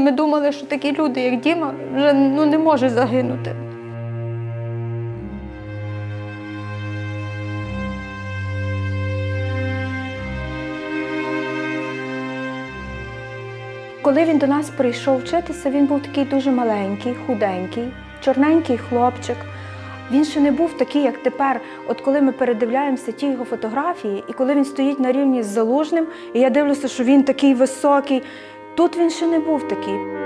Ми думали, що такі люди, як Діма, вже ну, не можуть загинути. Коли він до нас прийшов вчитися, він був такий дуже маленький, худенький, чорненький хлопчик. Він ще не був такий, як тепер. От коли ми передивляємося ті його фотографії, і коли він стоїть на рівні з залужним, і я дивлюся, що він такий високий. Тут він ще не був такий.